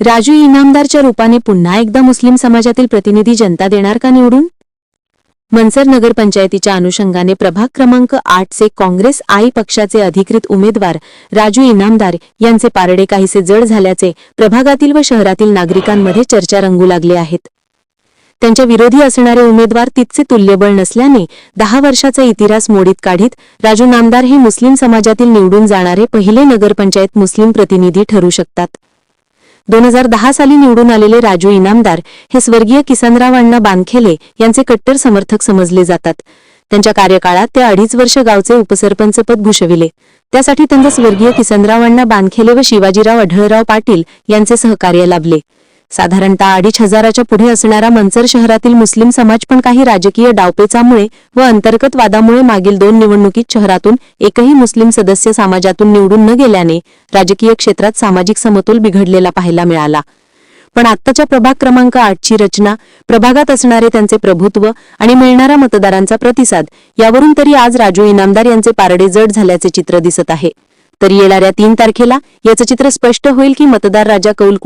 राजू इनामदारच्या रूपाने पुन्हा एकदा मुस्लिम समाजातील प्रतिनिधी जनता देणार का निवडून? मनसर नगरपंचायतीच्या अनुषंगाने प्रभाग क्रमांक आठचे काँग्रेस आई पक्षाचे अधिकृत उमेदवार राजू इनामदार यांचे पारडे काहीसे जड झाल्याचे प्रभागातील व शहरातील नागरिकांमध्ये चर्चा रंगू लागले आहेत. त्यांच्या विरोधी असणारे उमेदवार तितके तुल्यबळ नसल्याने दहा वर्षाचा इतिहास मोडीत काढीत राजू नामदार हे मुस्लिम समाजातील निवडून जाणारे पहिले नगरपंचायत मुस्लिम प्रतिनिधी ठरू शकतात. दोन हजार दहा साली निवडून आलेले राजू इनामदार हे स्वर्गीय किसनराव अण्णा बानखेले यांचे कट्टर समर्थक समजले जातात. त्यांच्या कार्यकाळात ते अडीच वर्ष गावचे उपसरपंच पद भूषविले. त्यासाठी त्यांना स्वर्गीय किसनराव अण्णा बानखेले व शिवाजीराव अढळराव पाटील यांचे सहकार्य लाभले. साधारणतः अडीच हजाराच्या पुढे असणारा मंचर शहरातील मुस्लिम समाज पण काही राजकीय डावपेचामुळे व अंतर्गत वादामुळे मागील दोन निवडणुकीत शहरातून एकही मुस्लिम सदस्य समाजातून निवडून न गेल्याने राजकीय क्षेत्रात सामाजिक समतोल बिघडलेला पाहायला मिळाला. पण आत्ताच्या प्रभाग क्रमांक आठची रचना प्रभागात असणारे त्यांचे प्रभुत्व आणि मिळणारा मतदारांचा प्रतिसाद यावरून तरी आज राजू इनामदार यांचे पारडे जड झाल्याचे चित्र दिसत आहे. तरी येणाऱ्या तीन तारखेला याचं चित्र स्पष्ट होईल की मतदार राजा कौल